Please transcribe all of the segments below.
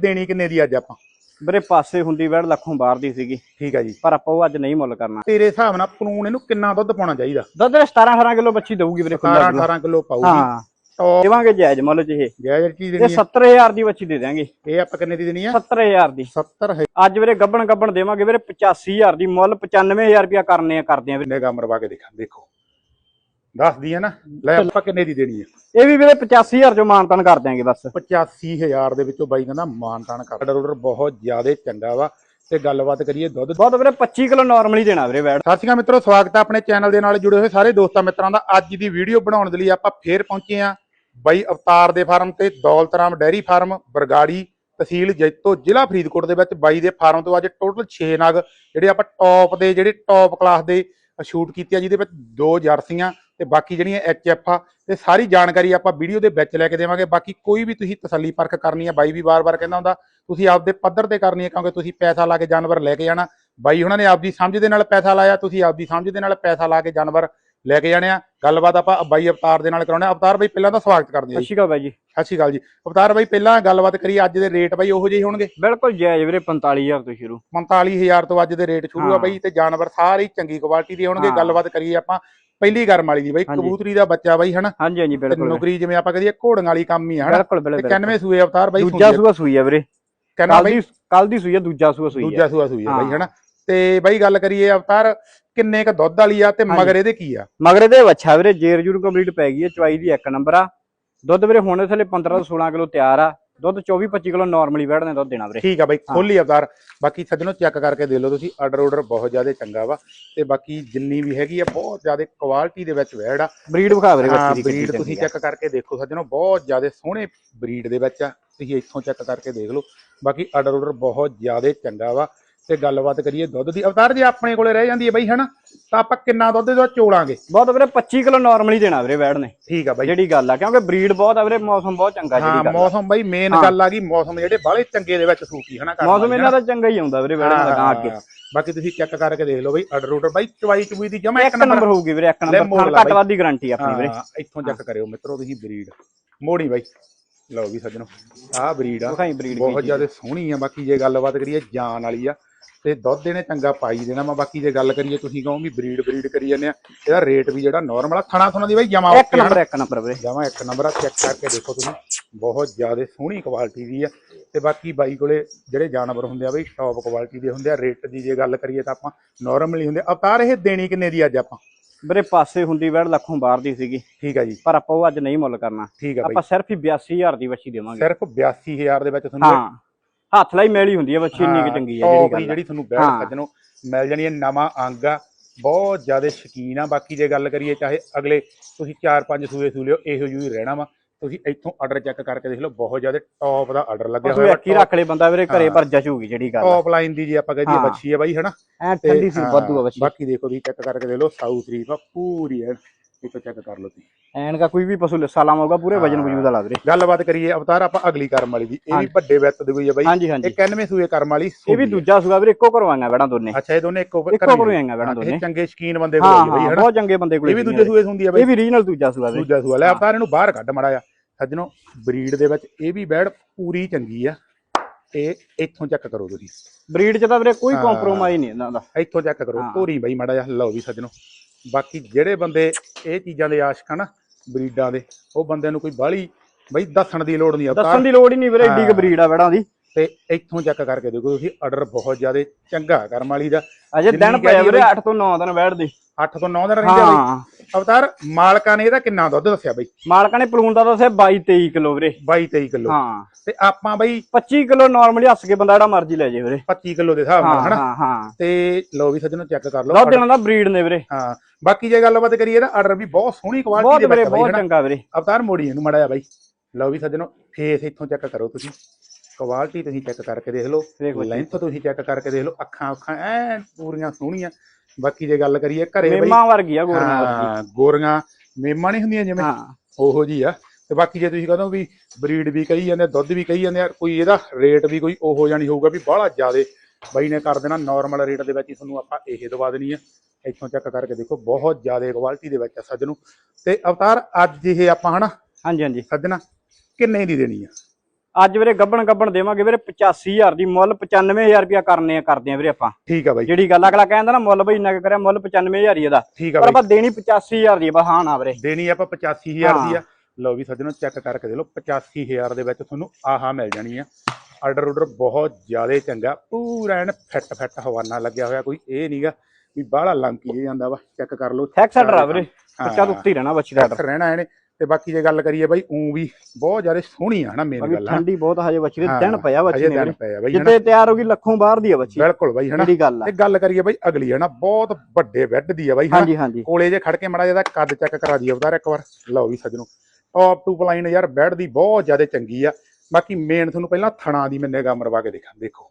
ਦੇਣੀ ਕਿੰਨੇ ਦੀ ਅੱਜ ਆਪਾਂ? ਵੀਰੇ ਪਾਸੇ ਹੁੰਦੀ ਵੈੜ ਲੱਖੋਂ ਬਾਹਰ ਦੀ ਸੀਗੀ। ਠੀਕ ਆ ਜੀ। ਪਰ ਆਪਾਂ ਉਹ ਅੱਜ ਨਹੀਂ ਮੁੱਲ ਕਰਨਾ। ਤੇਰੇ ਹਿਸਾਬ ਨਾਲ ਪਲੂਣ ਇਹਨੂੰ ਕਿੰਨਾ ਦੁੱਧ ਪਾਉਣਾ ਚਾਹੀਦਾ? ਦੁੱਧ ਦੇ 17 18 ਕਿਲੋ ਬੱਚੀ ਦਊਗੀ ਵੀਰੇ 17 18 ਕਿਲੋ। ਪਾਊਗੀ। ਹਾਂ। ਟੌਪ ਦੇਵਾਂਗੇ ਜਾਇਜ਼ ਮੁੱਲ ਚ ਇਹ। ਜਾਇਜ਼ ਇਹ ਦੇਣੀ ਆ। 70000 ਦੀ ਬੱਚੀ ਦੇ ਦਿਆਂਗੇ। ਇਹ ਆਪਾਂ ਕਿੰਨੇ ਦੀ ਦੇਣੀ ਆ? 70000 ਦੀ। 70 ਹੈ ਅੱਜ ਵੀਰੇ ਗੱਬਣ ਗੱਬਣ ਦੇਵਾਂਗੇ ਵੀਰੇ 85000 ਦੀ। ਮੁੱਲ 95000 ਰੁਪਿਆ ਕਰਨੇ ਆ ਕਰਦੇ ਆ ਵੀਰੇ। ਨਿਗਾ ਮਰਵਾ ਕੇ ਦੇਖਾਂ। ਦੇਖੋ ਦੱਸਦੀ ਆ ਨਾ। ਲੈ ਆਪਾਂ ਕਿੰਨੇ ਦੀ ਦੇਣੀ ਆ? ਇਹ ਵੀ ਵੀਰੇ 85000 ਚੋਂ ਮਾਨਤਨ ਕਰ ਦਿਆਂਗੇ ਬਸ। 85000 ਦੇ ਵਿੱਚੋਂ ਬਾਈ ਕਹਿੰਦਾ ਮਾਨਤਾਨ ਕਰ। ਆਰਡਰ ਆਰਡਰ ਬਹੁਤ ਜ਼ਿਆਦਾ ਚੰਗਾ ਵਾ ਤੇ ਗੱਲਬਾਤ ਕਰੀਏ ਦੁੱਧ ਬਹੁਤ ਵੀਰੇ 25 ਕਿਲੋ ਨਾਰਮਲੀ ਦੇਣਾ ਵੀਰੇ ਵੈੜ। ਸਤਿ ਸ਼੍ਰੀ ਅਕਾਲ ਮਿੱਤਰੋ ਸਵਾਗਤ ਹੈ ਆਪਣੇ ਚੈਨਲ ਦੇ ਨਾਲ ਜੁੜੇ ਹੋਏ ਸਾਰੇ ਦੋਸਤਾਂ ਮਿੱਤਰਾਂ ਦਾ। ਅੱਜ ਦੀ ਵੀਡੀਓ ਬਣਾਉਣ ਦੇ ਲਈ ਆਪਾਂ ਫੇਰ ਪਹੁੰਚੇ ਆ ਬਾਈ ਅਵਤਾਰ ਦੇ ਫਾਰਮ ਤੇ ਦੌਲਤਰਾਮ ਡੈਰੀ ਫਾਰਮ ਬਰਗਾੜੀ ਤਹਿਸੀਲ ਜੈਤੋ ਜ਼ਿਲ੍ਹਾ ਫਰੀਦਕੋਟ ਦੇ ਵਿੱਚ ਬਾਈ ਦੇ ਫਾਰਮ ਤੋਂ ਅੱਜ ਟੋਟਲ 6 ਨਗ ਜਿਹੜੇ ਆਪਾਂ ਟੌਪ ਦੇ ਜਿਹੜੇ ਟੌਪ ਕਲਾਸ ਦੇ ਸ਼ੂਟ ਕੀਤੇ ਆ ਜਿਹਦੇ ਵਿੱਚ ਦੋ ਜਰਸੀਆਂ ਤੇ ਬਾਕੀ ਜਿਹੜੀਆਂ ਐਚ ਐਫ ਆ, ਤੇ ਸਾਰੀ ਜਾਣਕਾਰੀ ਆਪਾਂ ਵੀਡੀਓ ਦੇ ਵਿੱਚ ਲੈ ਕੇ ਦੇਵਾਂਗੇ। ਬਾਕੀ ਕੋਈ ਵੀ ਤੁਸੀਂ ਤਸੱਲੀ ਪਰਖ ਕਰਨੀ ਆ, ਬਾਈ ਵੀ ਵਾਰ-ਵਾਰ ਕਹਿੰਦਾ ਹੁੰਦਾ, ਤੁਸੀਂ ਆਪਦੇ ਪੱਧਰ ਤੇ ਕਰਨੀ ਹੈ ਕਿਉਂਕਿ ਤੁਸੀਂ ਪੈਸਾ ਲਾ ਕੇ ਜਾਨਵਰ ਲੈ ਕੇ ਜਾਣਾ। ਬਾਈ ਉਹਨਾਂ ਨੇ ਆਪਦੀ ਸਮਝ ਦੇ ਨਾਲ ਪੈਸਾ ਲਾਇਆ, ਤੁਸੀਂ ਆਪਦੀ ਸਮਝ ਦੇ ਨਾਲ ਪੈਸਾ ਲਾ ਕੇ ਜਾਨਵਰ ਲੈ ਕੇ ਜਾਣੇ ਆ। ਗੱਲਬਾਤ ਆਪਾਂ ਬਾਈ ਅਵਤਾਰ ਦੇ ਨਾਲ ਕਰਾਉਣੇ ਆ। ਅਵਤਾਰ ਬਾਈ ਪਹਿਲਾਂ ਤਾਂ ਸਵਾਗਤ ਕਰਦੇ ਆ ਸਤਿ ਸ਼੍ਰੀ ਅਕਾਲ ਬਾਈ ਜੀ। ਸਤਿ ਸ਼੍ਰੀ ਅਕਾਲ ਜੀ। ਅਵਤਾਰ ਬਾਈ ਪਹਿਲਾਂ ਗੱਲਬਾਤ ਕਰੀਏ ਅੱਜ ਦੇ ਰੇਟ ਬਾਈ ਉਹੋ ਜਿਹੇ ਹੋਣਗੇ? ਬਿਲਕੁਲ ਜਾਇਜ਼ ਵੀਰੇ 45000 ਤੋਂ ਸ਼ੁਰੂ। 45000 ਤੋਂ ਅੱਜ ਦੇ ਰੇਟ ਸ਼ੁਰੂ ਆ। ਬਾਈ ਤੇ ਜਾਨਵਰ ਸਾਰੇ ਚੰਗੀ ਕੁਆਲਿਟੀ ਦੇ ਹੋਣਗੇ। ਗੱਲਬਾਤ ਕਰੀਏ ਆਪਾਂ ਪਹਿਲੀ ਗਰਮ ਵਾਲੀ ਦੀ ਬਾਈ। ਕਬੂਤਰੀ ਦਾ ਬੱਚਾ ਬਾਈ ਹਨਾ? ਹਾਂਜੀ ਹਾਂਜੀ ਬਿਲਕੁਲ। ਨੌਕਰੀ ਜਿਵੇਂ ਆਪਾਂ ਕਹਦੀਏ ਘੋੜੀਆਂ ਵਾਲੀ ਕੰਮ ਹੀ ਆ ਹਨਾ? ਬਿਲਕੁਲ ਬਿਲਕੁਲ 91 ਸੂਏ ਅਵਤਾਰ ਬਾਈ? ਦੂਜਾ ਸੂਆ ਸੂਈ ਆ ਵੀਰੇ। ਕਹਿੰਦਾ ਬਾਈ? ਕੱਲ ਦੀ ਸੂਈ ਆ ਦੂਜਾ ਸੂਆ ਸੂਈ ਆ। ਦੂਜਾ ਸੂਆ ਸੂਈ ਆ ਬਾਈ। ਹਨਾ? ਤੇ ਬਾਈ ਗੱਲ ਕਰੀਏ ਅਵਤਾਰ ਕਿੰਨੇ ਕ ਦੁੱਧ ਵਾਲੀ ਆ ਤੇ। ਮਗਰ ਇਹਦੇ ਕੀ ਆ? ਮਗਰ ਇਹਦੇ ਵੱਛਾ ਵੀਰੇ ਜੇਰ ਜੂਰ ਕੰਪਲੀਟ ਪੈ ਗਈ ਹੈ ਚਵਾਈ ਦੀ ਇੱਕ ਨੰਬਰ ਆ। ਦੁੱਧ ਵੀਰੇ ਹੁਣ ਥਲੇ 15 ਤੋਂ 16 ਕਿਲੋ ਤਿਆਰ ਆ। ਦੁੱਧ 24 25 ਕਿਲੋ ਨਾਰਮਲੀ ਵੜਨੇ ਦੁੱਧ ਦੇਣਾ ਵੀਰੇ। ਠੀਕ ਆ ਬਾਈ। ਖੋਲੀ ਅਵਤਾਰ ਬਾਕੀ ਸੱਜਣੋ ਚੈੱਕ ਕਰਕੇ ਦੇਖ ਲਓ ਤੁਸੀਂ ਆਰਡਰ ਆਰਡਰ ਬਹੁਤ ਜ਼ਿਆਦਾ ਚੰਗਾ ਵਾ। ਤੇ ਬਾਕੀ ਜਿੰਨੀ ਵੀ ਹੈਗੀ ਆ ਬਹੁਤ ਜ਼ਿਆਦਾ ਕੁਆਲਿਟੀ ਦੇ ਵਿੱਚ ਵੈੜ ਆ। ਬਰੀਡ ਵਿਖਾ ਵੀਰੇ ਹਾਂ ਬੱਚੀ ਦੀ ਬਰੀਡ ਤੁਸੀਂ ਚੈੱਕ ਕਰਕੇ ਦੇਖੋ ਸੱਜਣੋ ਬਹੁਤ ਜ਼ਿਆਦਾ ਸੋਹਣੇ ਬਰੀਡ ਦੇ ਵਿੱਚ ਆ। ਤੁਸੀਂ ਇੱਥੋਂ ਚੈੱਕ ਕਰਕੇ ਦੇਖ ਲਓ। ਬਾਕੀ ਆਰਡਰ ਆਰਡਰ ਬਹੁਤ ਜ਼ਿਆਦਾ ਚੰਗਾ ਵਾ। ਤੇ ਗੱਲਬਾਤ ਕਰੀਏ ਦੁੱਧ ਦੀ। ਅਵਤਾਰ ਜੇ ਆਪਣੇ ਕੋਲੇ ਰਹਿ ਜਾਂਦੀ ਹੈ ਬਾਈ ਹਨਾ? ਤਾਂ ਆਪਾਂ ਕਿੰਨਾ ਦੁੱਧ ਦਾ ਚੋਲਾਂਗੇ? ਬਹੁਤ ਵੀਰੇ 25 ਕਿਲੋ ਨਾਰਮਲੀ ਦੇਣਾ ਵੀਰੇ ਵੜ ਨੇ। ਠੀਕ ਆ ਬਾਈ। ਜਿਹੜੀ ਗੱਲ ਆ ਕਿਉਂਕਿ ਬਰੀਡ ਬਹੁਤ ਆ ਵੀਰੇ ਮੌਸਮ ਬਹੁਤ ਚੰਗਾ ਹਾਂ ਜਿਹੜੀ ਗੱਲ ਆ। ਮੌਸਮ ਬਾਈ ਮੇਨ ਹਾਂ। ਗੱਲ ਆ ਗਈ ਮੌਸਮ ਜਿਹੜੇ ਬਾਹਲੇ ਚੰਗੇ ਦੇ ਵਿੱਚ ਸੂਕੀ ਹਨਾ ਮੌਸਮ ਇਹਨਾਂ ਦਾ ਚੰਗਾ ਹੀ ਆਉਂਦਾ ਵੀਰੇ ਵੜ ਹਾਂ, ਦਾ ਗਾਂ ਅੱਗੇ। ਹਾਂ। ਬਾਕੀ ਤੁਸੀਂ ਚੈੱਕ ਕਰਕੇ ਦੇਖ ਲਓ ਬਾਈ ਆਰਡਰ ਆਰਡਰ ਬਾਈ ਚਵਾਈ ਚੁਈ ਦੀ ਜਮਾ ਇੱਕ ਨੰਬਰ ਹੋਊਗੀ ਵੀਰੇ ਇੱਕ ਨੰਬਰ ਘੱਟ। ਵੱਧ ਦੀ ਗਾਰੰਟੀ ਆਪਣੀ ਵੀਰੇ। ਹਾਂ ਇੱਥੋਂ ਚੈੱਕ ਕਰਿਓ ਮਿੱਤਰੋ ਤੁਸੀਂ ਬਰੀਡ ਮੋੜੀ ਬਾਈ। ਲਓ ਵੀ ਸੱਜਣੋ ਆਹ ਬਰੀਡ ਆ। ਬਹੁਤ ਜ਼ਿਆਦਾ ਸੋਹਣੀ ਆ। ਬਾਕੀ ਜੇ ਗੱਲਬਾਤ ਕਰੀਏ ਜਾਨ ਵਾਲੀ ਆ। ਤੇ ਦੁੱਧ ਇਹਨੇ ਚੰਗਾ ਪਾਈ ਦੇਣਾ ਵਾ। ਬਾਕੀ ਜੇ ਗੱਲ ਕਰੀਏ ਤੁਸੀਂ ਕਹੋ ਵੀ ਬਰੀਡ ਬਰੀਡ ਕਰੀ ਜਾਂਦੇ ਆ ਇਹਦਾ ਰੇਟ ਵੀ ਜਿਹੜਾ ਨਾਰਮਲ ਆ ਥਣਾ ਥਣਾ ਦੀ ਬਾਈ ਜਮਾ ਇੱਕ ਨੰਬਰ ਇੱਕ ਨੰਬਰ ਵੀਰੇ। ਜਮਾ ਇੱਕ ਨੰਬਰ ਆ ਚੈੱਕ ਕਰਕੇ ਦੇਖੋ ਤੁਸੀਂ। ਬਹੁਤ ਜ਼ਿਆਦਾ ਸੋਹਣੀ ਕੁਆਲਿਟੀ ਦੀ ਆ। ਤੇ ਬਾਕੀ ਬਾਈ ਕੋਲੇ ਜਿਹੜੇ ਜਾਨਵਰ ਹੁੰਦੇ ਆ ਬਈ ਟੌਪ ਕੁਆਲਿਟੀ ਦੇ ਹੁੰਦੇ ਆ। ਰੇਟ ਦੀ ਜੇ ਗੱਲ ਕਰੀਏ ਤਾਂ ਆਪਾਂ ਨਾਰਮਲੀ ਹੁੰਦੇ ਆ। ਅਵਤਾਰ ਇਹ ਦੇਣੀ ਕਿੰਨੇ ਦੀ ਅੱਜ ਆਪਾਂ? ਵੀਰੇ ਪਾਸੇ ਹੁੰਦੀ ਵੜ ਲੱਖੋਂ ਬਾਹਰ ਦੀ ਸੀਗੀ। ਠੀਕ ਆ ਜੀ। ਪਰ ਆਪਾਂ ਉਹ ਅੱਜ ਨਹੀਂ ਮੁੱਲ ਕਰਨਾ। ਠੀਕ ਆਪਾਂ ਸਿਰਫ ਹੀ 82000 ਦੀ ਬੱਚੀ ਦੇਵਾਂਗੇ। ਸਿਰਫ 82000 ਦੇ ਵਿੱਚ ਤੁਹਾਨੂੰ ਹਾਂ। ਹੱਥ ਲਈ ਮੇਲੀ ਹੁੰਦੀ ਹੈ ਬੱਚੀ ਇੰਨੀ ਕਿ ਚੰਗੀ ਹੈ ਜਿਹੜੀ ਜਿਹੜੀ ਤੁਹਾਨੂੰ ਬੈਠ। ਸੱਜਣੋ ਮਿਲ ਜਾਣੀ ਹੈ ਨਵਾਂ ਅੰਗ ਆ ਬਹੁਤ ਜ਼ਿਆਦਾ ਸ਼ਕੀਨ ਆ। ਬਾਕੀ ਜੇ ਗੱਲ ਕਰੀਏ ਚਾਹੇ ਅਗਲੇ ਤੁਸੀਂ 4-5 ਸੂਏ ਸੂਲਿਓ ਇਹੋ ਜਿਹੀ ਰਹਿਣਾ ਵਾ। ਤੁਸੀਂ ਇੱਥੋਂ ਆਰਡਰ ਚੈੱਕ ਕਰਕੇ ਦੇਖ ਲਓ ਬਹੁਤ ਜ਼ਿਆਦਾ ਟੌਪ ਦਾ ਆਰਡਰ ਲੱਗਿਆ ਇੱਕ ਹੀ ਰੱਖ ਲੈ ਬੰਦਾ ਵੀਰੇ ਘਰੇ। ਪਰ ਜਚੂਗੀ ਜਿਹੜੀ ਗੱਲ ਟੌਪ ਲਾਈਨ ਦੀ ਜੇ ਆਪਾਂ ਕਹਦੇ। ਬੱਚੀ ਹੈ। ਬਾਈ ਹਨਾ? ਐ ਠੰਡੀ ਸੀ ਵਾਧੂ ਆ ਬੱਚੀ ਬਾਕੀ ਦੇਖੋ ਵੀ ਚੈੱਕ ਕਰਕੇ ਦੇਖ ਲਓ ਸਾਊ ਸ਼ਰੀਫ ਆ ਪੂਰੀ ਹੈ ਇੱਥੋਂ ਚੈੱਕ ਕਰ ਲਓ ਤੁਸੀਂ। ਐਨ ਦਾ ਕੋਈ ਵੀ ਪਸ਼ੂ ਲੱਸਾ ਲਾਵਾਂਗਾ ਪੂਰੇ ਵਜਨ ਹਾਂ। ਵਜੂਦ ਵਾਲਾ ਵੀਰੇ ਗੱਲਬਾਤ ਕਰੀਏ ਅਵਤਾਰ ਆਪਾਂ ਅਗਲੀ ਕਰਮ ਵਾਲੀ ਦੀ। ਇਹ ਵੀ ਹਾਂਜੀ। ਵੱਡੇ ਵਿੱਤ ਦੀ ਹੋਈ ਹੈ ਬਾਈ। ਹਾਂਜੀ ਹਾਂਜੀ। ਇਹ 91 ਸੂਏ ਕਰਮ ਵਾਲੀ ਇਹ ਸੂਈ ਵੀ ਹੈ। ਦੂਜਾ ਸੁਗਾ ਵੀਰੇ ਇੱਕੋ ਕਰਵਾਈਆਂ ਬੈੜਾਂ ਦੋਨੇ। ਅੱਛਾ ਇਹ ਦੋਨੇ ਇੱਕੋ ਇੱਕੋ ਕਰਵਾਈਆਂ ਹਾਂ, ਦੋਨੇ ਇਹ ਚੰਗੇ ਸ਼ਕੀਨ ਬੰਦੇ ਕੋਲ ਹਾਂ ਹੋਈ ਬਾਈ ਹਾਂ ਬਹੁਤ ਚੰਗੇ ਬੰਦੇ ਕੋਲ ਇਹ ਵੀ ਦੂਜੇ ਸੂਏ ਹੁੰਦੀ ਆ ਬਾਈ। ਇਹ ਵੀ ਰੀਜਨਲ ਦੂਜਾ ਸੁਗਾ ਵੀਰੇ। ਦੂਜਾ ਸੂਆ। ਲੈ ਆਪਾਂ ਇਹਨੂੰ ਬਾਹਰ ਕੱਢ ਮੜਾ ਆ ਸੱਜਣੋ ਬਰੀਡ ਦੇ ਵਿੱਚ ਇਹ ਵੀ ਬੈੜ ਪੂਰੀ ਚੰਗੀ ਆ। ਤੇ ਇੱਥੋਂ ਚੈੱਕ ਕਰੋ ਤੁਸੀਂ। ਬਰੀਡ ਚ ਤਾਂ ਵੀਰੇ ਕੋਈ ਹਾਂ। ਕੰਪਰੋਮਾਈਜ਼ ਨਹੀਂ ਇਹਨਾਂ ਦਾ। ਇੱਥੋਂ ਚੈੱਕ ਕਰੋ। ਹਾਂ। ਧੋਰੀ ਬਈ ਮੜਾ ਜਾ ਲਓ ਵੀ ਸੱਜਣੋ। ਬਾਕੀ ਜਿਹੜੇ ਬੰਦੇ ਇਹ ਚੀਜ਼ਾਂ ਦੇ ਆਸ਼ਕ ਹਨ ਬਰੀਡਾਂ ਦੇ ਉਹ ਬੰਦਿਆਂ ਨੂੰ ਕੋਈ ਬਾਹਲੀ ਬਈ ਦੱਸਣ ਦੀ ਲੋੜ ਨਹੀਂ ਆ ਦੱਸਣ ਦੀ ਲੋੜ ਹੀ ਨਹੀਂ ਵੀਰੇ ਏਡੀ ਕੁ। ਬਰੀਡ ਆ ਬੈੜਾਂ ਦੀ ਤੇ ਇੱਥੋਂ ਚੈੱਕ ਕਰਕੇ ਦੇਖੋ ਤੁਸੀਂ ਆਰਡਰ ਬਹੁਤ ਜ਼ਿਆਦਾ ਚੰਗਾ ਕਰਮ ਵਾਲੀ ਦਾ ਅਜੇ ਦਿਨ ਪਿਆ ਵੀਰੇ ਬਈ। 8 ਤੋਂ 9 ਦਿਨ ਬੈਠਦੇ 8 ਤੋਂ 9 ਦਿਨ ਰਹਿੰਦੇ ਬਈ ਅਵਤਾਰ ਮਾਲਕਾਂ ਨੇ ਇਹਦਾ ਕਿੰਨਾ ਦੁੱਧ ਦੱਸਿਆ ਬਈ? ਮਾਲਕਾਂ ਨੇ ਪਲੂਨ ਦਾ ਦੱਸਿਆ 22 23 ਕਿਲੋ ਵੀਰੇ। 22 23 ਕਿਲੋ। ਹਾਂ। ਤੇ ਆਪਾਂ ਬਈ 25 ਕਿਲੋ ਨਾਰਮਲੀ ਹੱਸ ਕੇ ਬੰਦਾ ਜਿਹੜਾ ਮਰਜ਼ੀ ਲੈ ਜੇ ਵੀਰੇ। 25 ਕਿਲੋ ਦੇ ਹਿਸਾਬ ਨਾਲ ਹਨਾ? ਹਾਂ ਹਾਂ। ਤੇ ਲਓ ਵੀ ਸੱਜਣੋ ਚੈੱਕ ਕਰ ਲਓ ਲਓ ਦਿਨਾਂ ਦਾ ਬਰੀਡ ਨੇ ਵੀਰੇ। ਹਾਂ ਬਾਕੀ ਜੇ ਗੱਲਬਾਤ ਕਰੀਏ ਇਹਦਾ ਆਰਡਰ ਵੀ ਬਹੁਤ ਸੋਹਣੀ ਕੁਆਲਿਟੀ ਦੇ ਵਿੱਚ ਬਈ ਬਹੁਤ ਚੰਗਾ ਵੀਰੇ। ਅਵਤਾਰ ਮੋੜੀ ਇਹਨੂੰ ਮੜਾ ਜਾ ਬਾਈ। ਲਓ ਵੀ ਸੱਜਣੋ ਫੇਸ ਇੱਥੋਂ ਚੈੱਕ ਕਰੋ ਤੁਸੀਂ। ਕੁਆਲਿਟੀ ਤੁਸੀਂ ਚੈੱਕ ਕਰਕੇ ਦੇਖ ਲਓ। ਲੈਂਥ ਤੁਸੀਂ ਚੈੱਕ ਕਰਕੇ ਦੇਖ ਲਓ। ਅੱਖਾਂ ਅੱਖਾਂ ਐ ਪੂਰੀਆਂ ਸੋਹਣੀਆਂ। ਬਾਕੀ ਜੇ ਗੱਲ ਕਰੀਏ ਘਰੇ ਬਈ ਮੇਮਾ ਵਰਗੀ ਆ ਗੋਰੀਆਂ ਵਰਗੀ। ਹਾਂ ਗੋਰੀਆਂ ਮੇਮਾਂ ਨਹੀਂ ਹੁੰਦੀਆਂ ਜਿਵੇਂ ਹਾਂ। ਉਹੋ ਜੀ ਆ। ਤੇ ਬਾਕੀ ਜੇ ਤੁਸੀਂ ਕਹਦੋ ਵੀ ਬਰੀਡ ਵੀ ਕਹੀ ਜਾਂਦੇ ਆ, ਦੁੱਧ ਵੀ ਕਹੀ ਜਾਂਦੇ ਆ ਕੋਈ ਇਹਦਾ ਰੇਟ ਵੀ ਕੋਈ ਉਹੋ ਨਹੀਂ ਹੋਊਗਾ ਵੀ ਬਾਹਲਾ ਜ਼ਿਆਦੇ। ਬਾਈ ਨੇ ਕਰ ਦੇਣਾ ਨਾਰਮਲ ਰੇਟ ਦੇ ਵਿੱਚ ਹੀ ਤੁਹਾਨੂੰ ਆਪਾਂ ਇਹ ਦਵਾ ਦੇਣੀ ਆ। ਇੱਥੋਂ ਚੈੱਕ ਕਰਕੇ ਦੇਖੋ ਬਹੁਤ ਜ਼ਿਆਦੇ ਕੁਆਲਿਟੀ ਦੇ ਵਿੱਚ ਆ ਸੱਜਣੋ ਤੇ ਅਵਤਾਰ ਅੱਜ ਇਹ ਆਪਾਂ ਹਨਾ ਹਾਂਜੀ ਹਾਂਜੀ। ਸੱਜਣਾ ਕਿੰਨੇ ਦੀ ਦੇਣੀ ਆ? ਅੱਜ ਵੀਰੇ ਗੱਬਣ ਗੱਬਣ ਦੇਵਾਂਗੇ ਵੀਰੇ 85000 ਦੀ ਮੁੱਲ 95000 ਰੁਪਿਆ ਕਰਨੇ ਆ ਕਰਦੇ ਆ ਵੀਰੇ ਆਪਾਂ। ਠੀਕ ਆ ਬਾਈ। ਜਿਹੜੀ ਗੱਲ ਅਗਲਾ ਕਹਿੰਦਾ ਨਾ ਮੁੱਲ ਬਈ ਇੰਨਾ ਕਰਿਆ ਮੁੱਲ 95000 ਹੀ ਇਹਦਾ। ਪਰ ਆਪਾਂ ਦੇਣੀ 85000 ਦੀ ਆ ਬਸ ਹਾਂ ਨਾ ਵੀਰੇ। ਦੇਣੀ ਆਪਾਂ 85000 ਦੀ ਆ। ਲਓ ਵੀ ਸੱਜਣੋ ਚੈੱਕ ਕਰਕੇ ਦੇ ਲਓ 85000 ਦੇ ਵਿੱਚ ਤੁਹਾਨੂੰ ਆਹਾ ਮਿਲ ਜਾਣੀ ਆ। ਆਰਡਰ ਆਰਡਰ ਬਹੁਤ ਜ਼ਿਆਦਾ ਚੰਗਾ ਪੂਰਾ ਐਨ ਫਿੱਟ ਫਿੱਟ ਹਵਾਨਾ ਲੱਗਿਆ ਹੋਇਆ ਕੋਈ ਇਹ ਨਹੀਂਗਾ ਵੀ ਬਾਹਲਾ ਲੰਕੀ ਜੇ ਜਾਂਦਾ ਵਾ। ਚੈੱਕ ਕਰ ਲਓ ਥੈਕ ਸੈਟਰ ਆ ਵੀਰੇ। ਤੋਂ ਉੱਤੇ ਹੀ ਰਹਿਣਾ ਬੱਚੀ ਦਾ ਰਹਿਣਾ ਇਹਨੇ। ਤੇ ਬਾਕੀ ਜੇ ਗੱਲ ਕਰੀਏ ਬਾਈ ਉਂ ਵੀ ਬਹੁਤ ਜ਼ਿਆਦਾ ਸੋਹਣੀ ਆ ਹਨਾ ਮੇਨ ਗੱਲ ਆ। ਠੰਡੀ ਬਹੁਤ ਹਜੇ ਬੱਚੀ ਦੇ ਹਾਂ, ਦਿਨ ਪਿਆ ਬੱਚੀ ਨੇ ਦਿਨ ਬਾਈ ਜਿੱਤੇ ਤਿਆਰ ਹੋ ਗਈ ਲੱਖੋਂ ਬਾਹਰ ਦੀ ਆ ਬੱਚੀ। ਬਿਲਕੁਲ ਬਾਈ ਹਨਾ। ਜਿਹੜੀ ਗੱਲ ਆ। ਤੇ ਗੱਲ ਕਰੀਏ ਬਾਈ ਅਗਲੀ ਹਨਾ ਬਹੁਤ ਵੱਡੇ ਬੈੱਡ ਦੀ ਆ ਬਾਈ ਹਨਾ। ਹਾਂਜੀ ਹਾਂਜੀ। ਕੋਲੇ ਜੇ ਖੜ ਕੇ ਮੜਾ ਜਿਹਦਾ ਕੱਦ ਚੈੱਕ ਕਰਾ ਦਈਏ ਅਵਤਾਰ ਇੱਕ ਵਾਰ। ਲਓ ਵੀ ਸੱਜਣੋ ਟੌਪ ਟੂ ਪਲਾਈਨ ਯਾਰ ਬੈੱਡ ਦੀ ਬਹੁਤ ਜ਼ਿਆਦਾ ਚੰਗੀ ਆ। ਬਾਕੀ ਮੇਨ ਤੁਹਾਨੂੰ ਪਹਿਲਾਂ ਥਣਾ ਦੀ ਮੈਂ ਨਿਗਾਹ ਮਰਵਾ ਕੇ ਦੇਖਾਂ ਦੇਖੋ।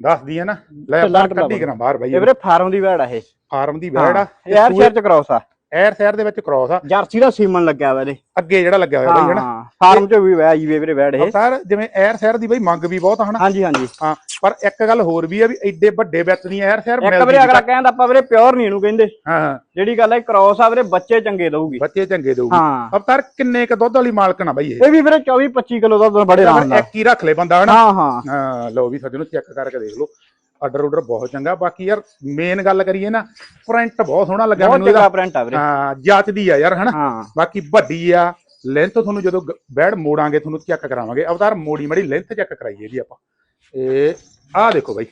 ਦੱਸਦੀ ਆ ਨਾ। ਲੈ ਕੱਢੀ ਕਰਾਂ ਬਾਹਰ ਬਾਈ। ਇਹ ਵੀਰੇ ਫਾਰਮ ਦੀ ਵੈੜ ਆ ਇਹ। ਫਾਰਮ ਦੀ ਬੈਡ ਆ। ਇਹ ਯਾਰ ਸ਼ਹਿਰ ਚ ਕਰਾਉਸ ਆ। ਐਰ ਸ਼ਹਿਰ ਦੇ ਵਿੱਚ ਕ੍ਰੋਸ ਆ। ਜਰਸੀ ਦਾ ਸੀਮਨ ਲੱਗਿਆ ਵਾ ਇਹਦੇ। ਅੱਗੇ ਜਿਹੜਾ ਲੱਗਿਆ ਹੋਇਆ ਬਾਈ ਹਨਾ ਫਾਰਮ ਚ ਵੀ ਵੈ ਜੀ ਵੀਰੇ ਵੈੜ ਇਹ। ਅਵਤਾਰ ਜਿਵੇਂ ਐਰ ਸ਼ਹਿਰ ਦੀ ਬਾਈ ਮੰਗ ਵੀ ਬਹੁਤ ਹਨਾ? ਹਾਂਜੀ ਹਾਂਜੀ। ਹਾਂ ਪਰ ਇੱਕ ਗੱਲ ਹੋਰ ਵੀ ਆ ਵੀ ਐਡੇ ਵੱਡੇ ਵਿੱਚ ਦੀਆਂ ਐਰ ਸ਼ਹਿਰ ਇੱਕ ਮਿਲਦੀ ਵੀਰੇ ਨੀ ਅਗਲਾ ਕਹਿੰਦਾ ਆਪਾਂ ਵੀਰੇ ਪਿਓਰ ਨਹੀਂ ਇਹਨੂੰ ਕਹਿੰਦੇ। ਹਾਂ ਜਿਹੜੀ ਗੱਲ ਹੈ ਕ੍ਰੋਸ ਆ ਵੀਰੇ ਬੱਚੇ ਚੰਗੇ ਦਊਗੀ। ਬੱਚੇ ਚੰਗੇ ਦਊਗੀ। ਹਾਂ। ਅਵਤਾਰ ਕਿੰਨੇ ਕ ਦੁੱਧ ਵਾਲੀ ਮਾਲਕਣ ਆ ਬਾਈ ਇਹ? ਇਹ ਵੀ ਵੀਰੇ 24 25 ਕਿਲੋ ਦਾ ਦੁੱਧ ਬੜੇ ਆਰਾਮ ਨਾਲ। ਇੱਕ ਹੀ ਰੱਖ ਲੈ ਬੰਦਾ ਹਨਾ? ਹਾਂ। ਹਾਂ ਲਓ ਵੀ ਸੱਜਣੋ ਚੈੱਕ ਕਰਕੇ ਦੇਖ ਲਓ। ਆਰਡਰ ਆਰਡਰ ਬਹੁਤ ਚੰਗਾ। ਬਾਕੀ ਯਾਰ ਮੇਨ ਗੱਲ ਕਰੀਏ ਨਾ ਪ੍ਰਿੰਟ ਬਹੁਤ ਸੋਹਣਾ ਲੱਗਿਆ ਬਹੁਤ ਮੈਨੂੰ ਇਹਦਾ। ਚੰਗਾ ਪ੍ਰਿੰਟ ਆ ਵੀਰੇ। ਹਾਂ ਜੱਚਦੀ ਆ ਯਾਰ ਹਨਾ? ਹਾਂ। ਬਾਕੀ ਵੱਡੀ ਆ ਲੈਂਥ ਤੁਹਾਨੂੰ ਜਦੋਂ ਬੈਡ ਮੋੜਾਂਗੇ ਤੁਹਾਨੂੰ ਚੈੱਕ ਕਰਾਵਾਂਗੇ। ਅਵਤਾਰ ਮੋੜੀ ਮੜੀ ਲੈਂਥ ਚੈੱਕ ਕਰਾਈਏ ਇਹਦੀ ਆਪਾਂ। ਇਹ ਆਹ ਦੇਖੋ ਬਾਈ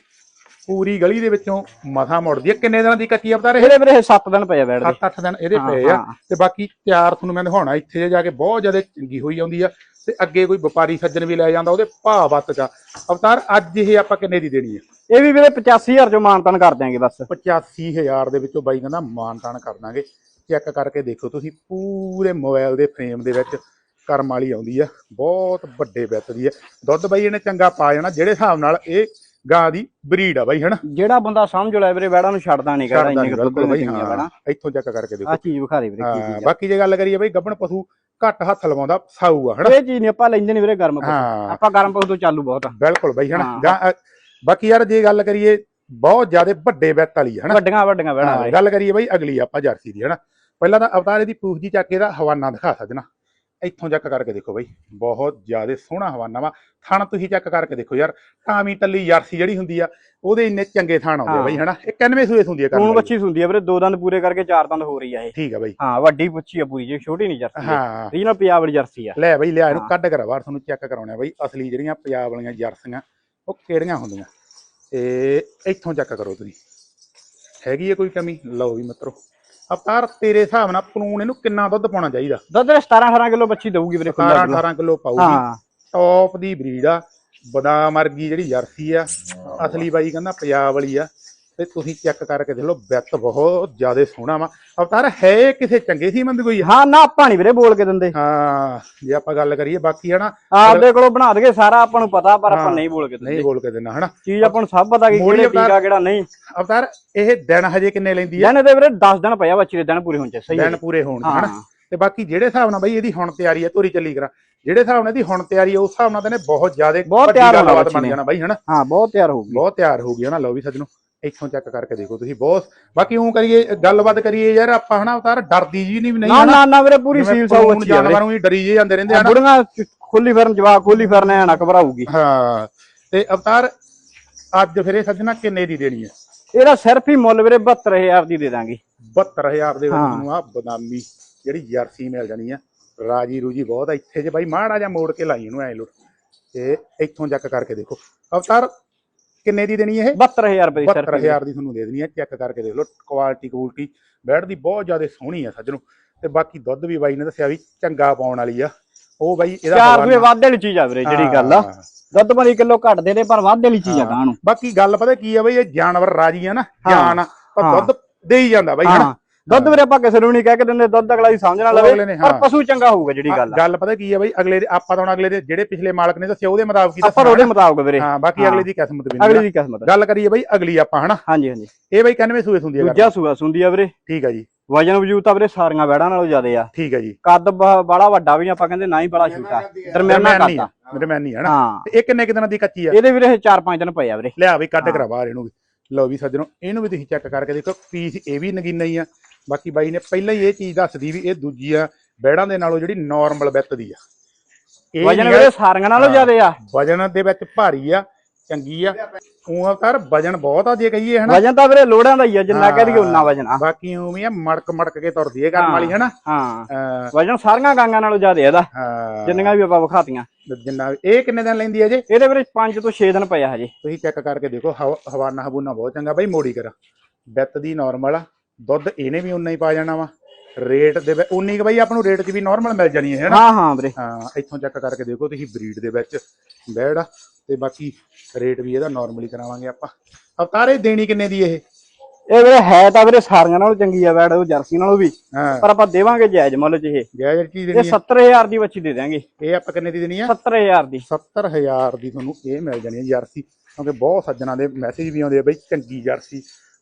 ਪੂਰੀ ਗਲੀ ਦੇ ਵਿੱਚੋਂ ਮਥਾ ਮੁੜਦੀ ਆ। ਕਿੰਨੇ ਦਿਨਾਂ ਦੀ ਕੱਚੀ ਅਵਤਾਰ ਇਹ? ਵੀਰੇ 7 ਦਿਨ ਪਏ ਆ ਬੈਠ ਦੇ। 7-8 ਦਿਨ ਇਹਦੇ ਹਾਂ, ਪਏ ਆ। ਹਾਂ। ਤੇ ਬਾਕੀ ਤਿਆਰ ਤੁਹਾਨੂੰ ਮੈਂ ਦਿਖਾਉਣਾ ਇੱਥੇ ਜੇ ਜਾ ਕੇ ਬਹੁਤ ਜ਼ਿਆਦਾ ਚੰਗੀ ਹੋਈ ਆਉਂਦੀ ਆ। ਤੇ ਅੱਗੇ ਕੋਈ ਵਪਾਰੀ ਸੱਜਣ ਵੀ ਲੈ ਜਾਂਦਾ ਉਹਦੇ ਭਾਅ ਵੱਤ ਚ। ਅਵਤਾਰ ਅੱਜ ਇਹ ਆਪਾਂ ਕਿੰਨੇ ਦੀ ਦੇਣੀ ਆ ਇਹ ਵੀ ਵੀਰੇ 85000 ਚੋਂ ਮਾਨਤਨ ਕਰ ਦਿਆਂਗੇ ਬਸ। 85000 ਦੇ ਵਿੱਚੋਂ ਬਾਈ ਕਹਿੰਦਾ ਮਾਨਤਾਨ ਕਰ ਦਾਂਗੇ। ਚੈੱਕ ਕਰਕੇ ਦੇਖੋ ਤੁਸੀਂ ਪੂਰੇ ਮੋਬਾਈਲ ਦੇ ਫਰੇਮ ਦੇ ਵਿੱਚ ਕਰਮ ਵਾਲੀ ਆਉਂਦੀ ਆ। ਬਹੁਤ ਵੱਡੇ ਵਿੱਤ ਦੀ ਆ। ਦੁੱਧ ਬਾਈ ਇਹਨੇ ਚੰਗਾ ਪਾ ਜਾਣਾ ਜਿਹੜੇ ਹਿਸਾਬ ਨਾਲ ਇਹ ਗਾਂ ਦੀ ਬਰੀਡ ਆ ਬਾਈ ਹਨਾ? ਜਿਹੜਾ ਬੰਦਾ ਸਮਝ ਲੈ ਵੀਰੇ ਬੈੜਾਂ ਨੂੰ ਛੱਡਦਾ ਨਹੀਂ ਕਰਦਾ ਇੰਨੇ ਬਿਲਕੁਲ ਬਾਈ ਹਾਂ। ਇੱਥੋਂ ਚੈੱਕ ਕਰਕੇ ਦੇਖੋ ਆ ਚੀਜ਼ ਵਿਖਾ ਦੇ ਵੀਰੇ ਕੀ ਹਾਂ ਚੀਜ਼ ਆ। ਬਾਕੀ ਜੇ ਗੱਲ ਕਰੀਏ ਬਾਈ ਗੱਬਣ ਪਸ਼ੂ ਘੱਟ ਹੱਥ ਲਵਾਉਂਦਾ ਸਾਊ ਆ ਹਨਾ? ਇਹ ਚੀਜ਼ ਨਹੀਂ ਆਪਾਂ ਲੈਂਦੇ ਨਹੀਂ ਵੀਰੇ ਗਰਮ ਪਸ਼ੂ। ਹਾਂ। ਆਪਾਂ ਗਰਮ ਪਸ਼ੂ ਤੋਂ ਚਾਲੂ ਬਹੁਤ ਆ। ਬਿਲਕੁਲ ਬਾਈ ਹਨਾ? ਹਾਂ। ਜਾਂ ਅ, ਬਾਕੀ ਯਾਰ ਜੇ ਗੱਲ ਕਰੀਏ ਬਹੁਤ ਜ਼ਿਆਦਾ ਵੱਡੇ ਵਿੱਤ ਵਾਲੀ ਆ ਹਨਾ? ਵੱਡੀਆਂ ਵੱਡੀਆਂ ਹਾਂ, ਗੱਲ ਕਰੀਏ ਬਾਈ ਅਗਲੀ ਆਪਾਂ ਜਰਸੀ ਦੀ ਹਨਾ? ਪਹਿਲਾਂ ਤਾਂ ਅਵਤਾਰ ਇਹਦੀ ਪੂਛ ਦੀ ਚੱਕ ਕੇ ਦਾ ਹਵਾਨਾ ਦਿਖਾ ਸਜਣਾ ਇੱਥੋਂ ਚੈੱਕ ਕਰਕੇ ਦੇਖੋ ਬਾਈ ਬਹੁਤ ਜ਼ਿਆਦਾ ਸੋਹਣਾ ਹਵਾਨਾ ਵਾ ਥਣ ਤੁਸੀਂ ਚੈੱਕ ਕਰਕੇ ਦੇਖੋ ਯਾਰ ਟਾਮੀ ਟੱਲੀ ਜਰਸੀ ਜਿਹੜੀ ਹੁੰਦੀ ਆ ਉਹਦੇ ਇੰਨੇ ਚੰਗੇ ਥਣ ਆਉਂਦੇ ਆ ਬਾਈ ਹਨਾ? ਇਹ 91 ਸੂਏ ਹੁੰਦੀ ਆ ਕਰਨ ਹੁਣ। ਬੱਚੀ ਸੁੰਦੀ ਆ ਵੀਰੇ ਦੋ ਦੰਦ ਪੂਰੇ ਕਰਕੇ ਚਾਰ ਦੰਦ ਹੋ ਰਹੀ ਆ ਇਹ। ਠੀਕ ਆ ਬਾਈ। ਹਾਂ ਵੱਡੀ ਪੁੱਛੀ ਆ ਪੂਰੀ ਜੇ ਛੋਟੀ ਨਹੀਂ ਜਰਸੀ ਹਾਂ। ਰੀਜਨਲ ਪੰਜਾਬ ਵਾਲੀ ਜਰਸੀ ਆ। ਲੈ ਬਾਈ ਲਿਆ ਇਹਨੂੰ। ਕੱਢ ਕੇ ਬਾਹਰ ਤੁਹਾਨੂੰ ਚੈੱਕ ਕਰਾਉਣਾ ਬਾਈ ਅਸਲੀ ਜਿਹੜੀਆਂ ਪੰਜਾਬ ਵਾਲੀਆਂ ਜਰਸੀਆਂ ਉਹ ਕਿਹੜੀਆਂ ਹੁੰਦੀਆਂ? ਤੇ ਇੱਥੋਂ ਚੈੱਕ ਕਰੋ ਤੁਸੀਂ। ਹੈਗੀ ਹੈ ਕੋਈ ਕਮੀ? ਲਓ ਵੀ ਮਿੱਤਰੋ। ਅਵਤਾਰ ਤੇਰੇ ਹਿਸਾਬ ਨਾਲ ਕਾਨੂੰਨ ਇਹਨੂੰ ਕਿੰਨਾ ਦੁੱਧ ਪਾਉਣਾ ਚਾਹੀਦਾ? ਦੁੱਧ 17 18 ਕਿਲੋ ਬੱਚੀ ਦਊਗੀ ਵੀਰੇ 17 ਖੁੱਲਾ 18 ਕਿਲੋ ਪਾਊਗੀ। ਹਾਂ। ਟੌਪ ਦੀ ਬਰੀਡ ਆ। ਬਦਾਮ ਵਰਗੀ ਜਿਹੜੀ ਜਰਸੀ ਆ। ਅਸਲੀ ਬਾਈ ਕਹਿੰਦਾ ਪੰਜਾਬ ਵਾਲੀ ਆ। ਤੇ ਤੁਸੀਂ ਚੈੱਕ ਕਰਕੇ ਦੇਖ ਲਓ ਵਿੱਤ ਬਹੁਤ ਜ਼ਿਆਦਾ ਸੋਹਣਾ ਵਾ। ਅਵਤਾਰ ਹੈ ਕਿਸੇ ਚੰਗੇ ਸੀ ਮੰਦ ਕੋਈ? ਹਾਂ ਨਾ ਆਪਾਂ ਨਹੀਂ ਵੀਰੇ ਬੋਲ ਕੇ ਦਿੰਦੇ। ਹਾਂ ਜੇ ਆਪਾਂ ਗੱਲ ਕਰੀਏ ਬਾਕੀ ਹਨਾ? ਆਪਦੇ ਕੋਲੋਂ ਬਣਾ ਦਗੇ ਸਾਰਾ ਆਪਾਂ ਨੂੰ ਪਤਾ ਪਰ ਆਪਾਂ ਹਾਂ। ਨਹੀਂ ਬੋਲ ਕੇ ਦਿੰਦੇ। ਨਹੀਂ ਬੋਲ ਕੇ ਦੇਣਾ ਹਨਾ? ਚੀਜ਼ ਆਪਾਂ ਨੂੰ ਸਭ ਪਤਾ ਕਿ ਕਿਹੜੇ ਟੀਕਾ ਕਿਹੜਾ ਨਹੀਂ। ਅਵਤਾਰ ਇਹ ਦਿਨ ਹਜੇ ਕਿੰਨੇ ਲੈਂਦੀ ਆ? ਦਿਨ ਦੇ ਵੀਰੇ 10 ਦਿਨ ਪਿਆ ਬੱਚੀ ਦੇ ਦਿਨ ਪੂਰੇ ਹੋਣ ਚ ਸਹੀ ਹੈ ਦਿਨ ਪੂਰੇ ਹੋਣ ਹਾਂ ਹਨਾ? ਤੇ ਬਾਕੀ ਜਿਹੜੇ ਹਿਸਾਬ ਨਾਲ ਬਈ ਇਹਦੀ ਹੁਣ ਤਿਆਰੀ ਆ ਧੋਰੀ ਚੱਲੀ ਕਰਾਂ ਜਿਹੜੇ ਹਿਸਾਬ ਨਾਲ ਇਹਦੀ ਹੁਣ ਤਿਆਰੀ ਆ ਉਸ ਹਿਸਾਬ ਨਾਲ ਤਾਂ ਬਹੁਤ ਜ਼ਿਆਦਾ ਬਹੁਤ ਤਿਆਰ ਬੱਚੀ ਬਣ। ਜਾਣਾ ਬਾਈ ਹਨਾ? ਹਾਂ ਬਹੁਤ ਤਿਆਰ ਹੋਊਗੀ। ਬਹੁਤ ਤਿਆਰ ਹੋ ਗਈ ਹਨਾ? ਲਓ ਵੀ ਸੱਜਣੋ। ਇੱਥੋਂ ਚੈੱਕ ਕਰਕੇ ਦੇਖੋ ਤੁਸੀਂ ਬਹੁਤ। ਬਾਕੀ ਉਹ ਕਰੀਏ ਗੱਲਬਾਤ ਕਰੀਏ ਯਾਰ ਆਪਾਂ ਹਨਾ ਅਵਤਾਰ ਡਰਦੀ ਜੀ ਨਹੀਂ ਨਹੀਂ ਨਾ ਨਾ ਨਾ ਵੀਰੇ ਪੂਰੀ ਸੀਲ ਕਾਨੂੰਨ ਬੱਚੀ ਆ ਵੀਰੇ। ਜਾਨਵਰਾਂ ਨੂੰ ਹੀ ਡਰੀ ਜੇ ਜਾਂਦੇ ਰਹਿੰਦੇ ਹਨਾ। ਬੁੜੀਆਂ ਖੁੱਲੀ ਫਿਰਨ ਜਵਾਕ ਖੁੱਲੀ ਫਿਰਨ ਐ ਨਾ ਘਬਰਾਊਗੀ। ਹਾਂ ਤੇ ਅਵਤਾਰ ਅੱਜ ਫਿਰ ਇਹ ਸੱਜਣਾ ਕਿੰਨੇ ਦੀ ਦੇਣੀ ਹੈ ਇਹਦਾ ਸਿਰਫ ਹੀ ਮੁੱਲ ਵੀਰੇ 72000 ਦੀ ਦੇ ਦਾਂਗੇ। 72000 ਦੇ ਵਿੱਚ। ਤੁਹਾਨੂੰ ਆ ਬਦਾਮੀ ਜਿਹੜੀ ਜਰਸੀ ਮਿਲ ਜਾਣੀ ਆ। ਰਾਜੀ ਰੂਜੀ ਬਹੁਤ ਆ ਇੱਥੇ ਜੇ ਬਾਈ ਮਾੜਾ ਜਿਹਾ ਮੋੜ ਕੇ ਲਾਈ ਇਹਨੂੰ ਐ ਲੋ ਤੇ ਇੱਥੋਂ ਚੱਕ ਕਰਕੇ ਦੇਖੋ। ਅਵਤਾਰ ਕਿੰਨੇ ਦੀ ਦੇਣੀ ਇਹ? 72000 ਰੁਪਏ ਦੀ ਸਿਰਫ 72000 ਦੀ ਤੁਹਾਨੂੰ ਦੇ ਦੇਣੀ ਆ ਚੈੱਕ ਕਰਕੇ ਦੇਖ ਲਓ ਕੁਆਲਿਟੀ ਕੁਆਲਿਟੀ ਬੈਡ ਦੀ ਬਹੁਤ ਜ਼ਿਆਦਾ ਸੋਹਣੀ ਆ ਸੱਜਣੋ। ਤੇ ਬਾਕੀ ਦੁੱਧ ਵੀ ਬਾਈ ਨੇ ਦੱਸਿਆ ਵੀ ਚੰਗਾ ਪਾਉਣ ਵਾਲੀ ਆ। ਉਹ ਬਾਈ ਇਹਦਾ ਚਾਰ ਹਵਾਲਾ- ਰੁਪਏ ਵਾਧੇ ਵਾਲੀ ਚੀਜ਼ ਆ ਵੀਰੇ ਜਿਹੜੀ ਗੱਲ ਆ। ਹਾਂ। ਦੁੱਧ ਬਣੀ ਕਿਲੋ ਘਟਦੇ ਨੇ ਪਰ ਵਾਧੇ ਵਾਲੀ ਚੀਜ਼ ਆ ਹਾਂ। ਗਾਂ ਨੂੰ। ਬਾਕੀ ਗੱਲ ਪਤਾ ਕੀ ਆ ਬਈ ਇਹ ਜਾਨਵਰ ਰਾਜੀ ਆ ਨਾ ਹਾਂ। ਜਾਨ ਹਾਂ। ਦੁੱਧ ਦੇ ਹੀ ਜਾਂਦਾ ਬਾਈ ਹਨਾ? ਹਾਂ ਦੁੱਧ ਵੀਰੇ ਆਪਾਂ ਕਿਸੇ ਨੂੰ ਨਹੀਂ ਕਹਿ ਕੇ ਦਿੰਦੇ ਦੁੱਧ ਅਗਲਾ ਹੀ ਸਮਝ ਨਾ ਉਹ ਅਗਲੇ ਲਵੇ ਪਰ ਹਾਂ। ਪਸ਼ੂ ਚੰਗਾ ਹੋਊਗਾ ਜਿਹੜੀ ਗੱਲ ਆ। ਗੱਲ ਪਤਾ ਕੀ ਆ ਬਈ ਅਗਲੇ ਦੇ ਆਪਾਂ ਤਾਂ ਹੁਣ ਅਗਲੇ ਦੇ ਜਿਹੜੇ ਪਿਛਲੇ ਮਾਲਕ ਨੇ ਦੱਸਿਆ ਉਹਦੇ ਮੁਤਾਬਕ ਹੀ ਆਪਾਂ ਉਹਦੇ ਮੁਤਾਬਕ ਵੀਰੇ। ਹਾਂ ਬਾਕੀ ਹਾਂ। ਅਗਲੇ ਦੀ ਕਿਸਮਤ ਵੀ ਅਗਲੀ ਦੀ ਕਿਸਮਤ ਆ। ਗੱਲ ਕਰੀਏ ਬਈ ਅਗਲੀ ਆਪਾਂ ਹਨਾ? ਹਾਂਜੀ ਹਾਂਜੀ। ਇਹ ਬਈ 91 ਸੂਏ ਹੁੰਦੀ ਹੈ ਦੂਜਾ ਸੂਆ ਸੁੰਦੀ ਆ ਵੀਰੇ। ਠੀਕ ਹੈ ਜੀ। ਵਜਨ ਵਜੂਦ ਤਾਂ ਵੀਰੇ ਸਾਰੀਆਂ ਵੈੜਾਂ ਨਾਲੋਂ ਜ਼ਿਆਦੇ ਆ। ਠੀਕ ਹੈ ਜੀ। ਕੱਦ ਬੜਾ ਵੱਡਾ ਵੀ ਆਪਾਂ ਕਹਿੰਦੇ ਨਾ ਹੀ ਬੜਾ ਛੋਟਾ। ਦਰਮਿਆਨਾ ਕੱਦ ਆ ਆ। ਦਰਮਿਆਨੀ ਹੈ ਨਾ ਹਾਂ। ਤੇ ਇਹ ਕਿੰਨੇ ਕਿ ਦਿਨਾਂ ਦੀ ਕੱਚੀ ਆ? ਇਹਦੇ ਵੀਰੇ 4-5 ਦਿਨ ਪਏ ਆ ਵੀਰੇ। ਲਿਆ ਕੱਢ ਹਾਂ। ਕਰਾ ਬਾਹਰ ਇਹਨੂੰ ਵੀ। ਲਓ ਵੀ ਸੱਜਣੋ ਇਹਨੂੰ ਵੀ ਤੁਸੀਂ ਚੈੱਕ ਕਰਕੇ ਦੇਖੋ ਪੀਸ ਇਹ ਵੀ ਨਗੀਨਾ ਹੀ ਆ। ਬਾਕੀ ਬਾਈ ਨੇ ਪਹਿਲਾਂ ਹੀ ਇਹ ਚੀਜ਼ ਦੱਸਦੀ ਵੀ ਇਹ ਦੂਜੀ ਆ ਬੈੜਾਂ ਦੇ ਨਾਲੋਂ ਜਿਹੜੀ ਨਾਰਮਲ ਵਿੱਤ ਦੀ ਆ। ਇਹ ਵਜਨ ਵੀਰੇ ਸਾਰੀਆਂ ਨਾਲੋਂ। ਜ਼ਿਆਦੇ ਆ। ਵਜਨ ਦੇ ਵਿੱਚ ਭਾਰੀ ਆ ਚੰਗੀ ਆ। ਉਹ ਅਵਤਾਰ ਵਜਨ ਬਹੁਤ ਆ ਜੇ ਕਹੀਏ ਹਨਾ? ਵਜਨ ਤਾਂ ਵੀਰੇ ਲੋੜਾਂ ਦਾ ਹੀ ਆ ਜਿੰਨਾ। ਕਹਿ ਦਈਏ ਉਨਾ ਵਜਨ ਆ। ਬਾਕੀ ਉਵੇਂ ਆ ਮੜਕ ਮੜਕ ਕੇ ਤੁਰਦੀ ਹੈ ਕਰਨ। ਵਾਲੀ ਹਨਾ? ਹਾਂ। ਵਜਨ ਸਾਰੀਆਂ ਗਾਂਗਾਂ ਨਾਲੋਂ ਜ਼ਿਆਦੇ ਆ ਇਹਦਾ। ਜਿੰਨੀਆਂ ਵੀ ਆਪਾਂ ਵਿਖਾਤੀਆਂ। ਜਿੰਨਾ ਇਹ ਕਿੰਨੇ ਦਿਨ ਲੈਂਦੀ ਹੈ ਜੇ? ਇਹਦੇ ਵੀਰੇ 5 ਤੋਂ 6 ਦਿਨ ਪਏ ਆ ਹਜੇ। ਤੁਸੀਂ ਚੈੱਕ ਕਰਕੇ ਦੇਖੋ ਹਵਾ- ਹਵਾਨਾ ਹਬੂਨਾ ਬਹੁਤ ਚੰਗਾ ਬਾਈ ਮੋੜੀ ਕਰ। ਵਿੱਤ ਦੀ ਨਾਰਮਲ ਆ। ਦੁੱਧ ਇਹਨੇ ਵੀ ਉਨਾ ਹੀ ਪਾ ਜਾਣਾ ਵਾ। ਰੇਟ ਦੇ ਵਿੱਚ ਉਨੀ ਕੁ ਬਾਈ ਆਪਾਂ ਨੂੰ ਰੇਟ 'ਚ ਵੀ ਨਾਰਮਲ ਮਿਲ ਜਾਣੀ ਹੈ ਹਾਂ ਹਾਂ ਵੀਰੇ। ਹਾਂ ਇੱਥੋਂ ਚੈੱਕ ਕਰਕੇ ਦੇਖੋ ਤੁਸੀਂ ਬਰੀਡ ਦੇ ਵਿੱਚ ਬੈੜ ਆ ਤੇ ਬਾਕੀ ਰੇਟ ਵੀ ਇਹਦਾ ਨਾਰਮਲੀ ਕਰਾਵਾਂਗੇ ਆਪਾਂ। ਅਵਤਾਰੇ ਦੇਣੀ ਕਿੰਨੇ ਦੀ ਇਹ? ਇਹ ਵੀਰੇ ਹੈ ਤਾਂ ਵੀਰੇ ਸਾਰੀਆਂ ਨਾਲੋਂ ਚੰਗੀ ਆ ਵੈੜ ਉਹ ਜਰਸੀ ਨਾਲੋਂ ਵੀ। ਹਾਂ। ਪਰ ਆਪਾਂ ਦੇਵਾਂਗੇ ਜਾਇਜ਼ ਮੁੱਲ 'ਚ ਇਹ। ਕੀ ਇਹ ਦੇਣੀ ਹੈ 70000 ਦੀ ਬੱਚੀ ਦੇ ਦਾਂਗੇ ਇਹ ਆਪਾਂ ਕਿੰਨੇ ਦੀ ਦੇਣੀ ਆ? 70000 ਦੀ। 70000 ਦੀ ਤੁਹਾਨੂੰ ਇਹ ਮਿਲ ਜਾਣੀ ਹੈ ਜਰਸੀ। ਕਿਉਂਕਿ ਬਹੁਤ ਸੱਜਣਾ ਦੇ ਮੈਸੇਜ ਵੀ ਆਉਂਦੇ ਆ ਬਈ ਚੰਗੀ ਜਰਸੀ।